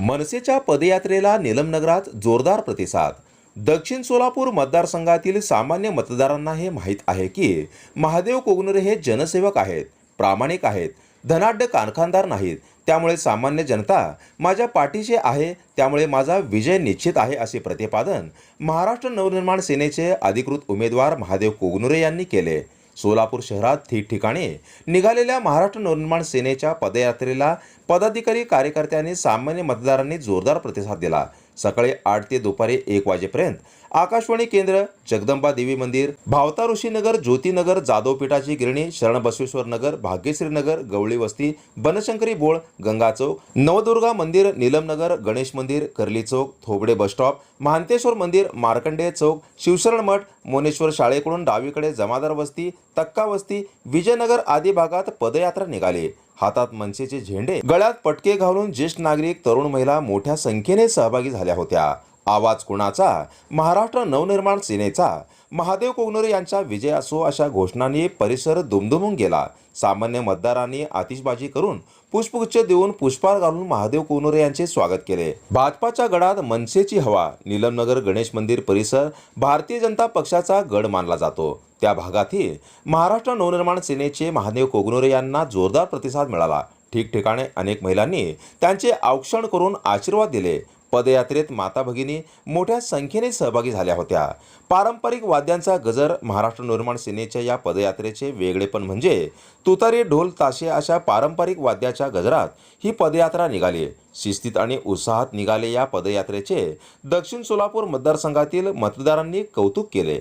मनसेच्या पदयात्रेला निलमनगरात जोरदार प्रतिसाद. दक्षिण सोलापूर मतदारसंघातील सामान्य मतदारांना हे माहीत आहे की महादेव कोगनुरे हे जनसेवक आहेत प्रामाणिक आहेत धनाढ्य कारखानदार नाहीत. त्यामुळे सामान्य जनता माझ्या पाठीशी आहे त्यामुळे माझा विजय निश्चित आहे असे प्रतिपादन महाराष्ट्र नवनिर्माण सेनेचे अधिकृत उमेदवार महादेव कोगनुरे यांनी केले. सोलापूर शहरात ठिकठिकाणी निघालेल्या महाराष्ट्र नवनिर्माण सेनेच्या पदयात्रेला पदाधिकारी कार्यकर्त्यांनी सामान्य मतदारांनी जोरदार प्रतिसाद दिला. सकाळी आठ ते दुपारी एक वाजेपर्यंत आकाशवाणी केंद्र जगदंबा देवी मंदिर भावता ऋषीनगर ज्योतीनगर जाधवपीठाची गिरणी शरण बसवेश्वर नगर भाग्यश्रीनगर गवळी वस्ती बनशंकरी बोळ गंगा चौक नवदुर्गा मंदिर नीलमनगर गणेश मंदिर कर्ली चौक थोबडे बसस्टॉप महांतेश्वर मंदिर मार्कंडेय चौक शिवशरण मठ मोनेश्वर शाळेकडून डावीकडे जमादार वस्ती तक्का वस्ती विजयनगर आदी भागात पदयात्रा निघाली. हातात मनसेचे झेंडे गळ्यात पटके घालून ज्येष्ठ नागरिक तरुण महिला मोठ्या संख्येने सहभागी झाल्या होत्या. आवाज कुणाचा? महाराष्ट्र नवनिर्माण सेनेचा? महादेव कोगनोरे यांचा विजय असो अशा घोषणांनी परिसर दुमदुमून गेला. सामान्य मतदारांनी आतिषबाजी करून पुष्पगुच्छ देऊन पुष्पार घालून महादेव कोगनोरे यांचे स्वागत केले. भाजपाच्या गडात मनसेची हवा निलमनगर गणेश मंदिर परिसर भारतीय जनता पक्षाचा गड मानला जातो. त्या भागातही महाराष्ट्र नवनिर्माण सेनेचे महादेव कोगनोरे यांना जोरदार प्रतिसाद मिळाला. ठिकठिकाणी अनेक महिलांनी त्यांचे औक्षण करून आशीर्वाद दिले. पदयात्रेत माता भगिनी मोठ्या संख्येने सहभागी झाल्या होत्या. पारंपरिक वाद्यांचा गजर महाराष्ट्र निर्माण सेनेच्या या पदयात्रेचे वेगळेपण म्हणजे तुतारी ढोल ताशे अशा पारंपरिक वाद्याच्या गजरात ही पदयात्रा निघाली. शिस्तीत आणि उत्साहात निघाले या पदयात्रेचे दक्षिण सोलापूर मतदारसंघातील मतदारांनी कौतुक केले.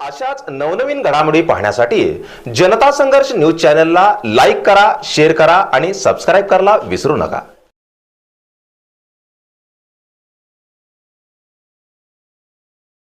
अशाच नवनवीन घडामोडी पाहण्यासाठी जनता संघर्ष न्यूज चॅनलला लाईक करा शेअर करा आणि सबस्क्राईब करायला विसरू नका.